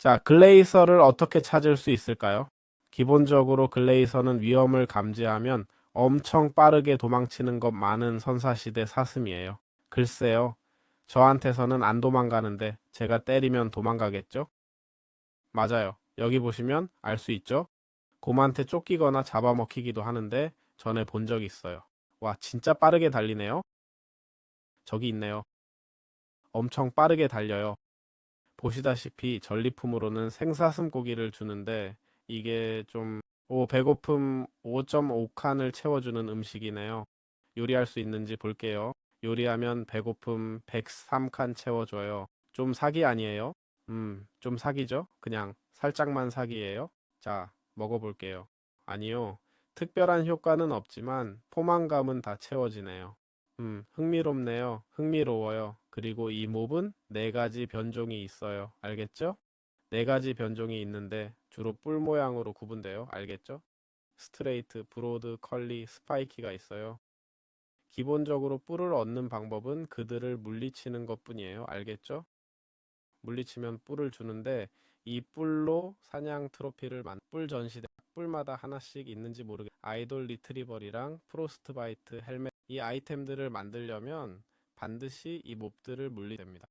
자, 글레이서를 어떻게 찾을 수 있을까요? 기본적으로 글레이서는 위험을 감지하면 엄청 빠르게 도망치는 것 많은 선사시대 사슴이에요. 글쎄요. 저한테서는 안 도망가는데 제가 때리면 도망가겠죠? 맞아요. 여기 보시면 알 수 있죠? 곰한테 쫓기거나 잡아먹히기도 하는데 전에 본 적이 있어요. 와, 진짜 빠르게 달리네요. 저기 있네요. 엄청 빠르게 달려요. 보시다시피 전리품으로는 생사슴 고기를 주는데 이게 좀 오, 배고픔 5.5칸을 채워주는 음식이네요. 요리할 수 있는지 볼게요. 요리하면 배고픔 103칸 채워줘요. 좀 사기 아니에요? 음, 좀 사기죠? 그냥 살짝만 사기예요. 자, 먹어볼게요. 아니요. 특별한 효과는 없지만 포만감은 다 채워지네요. 음, 흥미롭네요. 흥미로워요. 그리고 이 몹은 네 가지 변종이 있어요. 알겠죠? 네 가지 변종이 있는데 주로 뿔 모양으로 구분돼요. 알겠죠? 스트레이트, 브로드, 컬리, 스파이키가 있어요. 기본적으로 뿔을 얻는 방법은 그들을 물리치는 것 뿐이에요. 알겠죠? 물리치면 뿔을 주는데 이 뿔로 사냥 트로피를 만, 뿔 전시대, 뿔마다 하나씩 있는지 모르겠, 아이돌 리트리버리랑 프로스트 바이트 헬멧, 이 아이템들을 만들려면 반드시 이 몹들을 물리됩니다.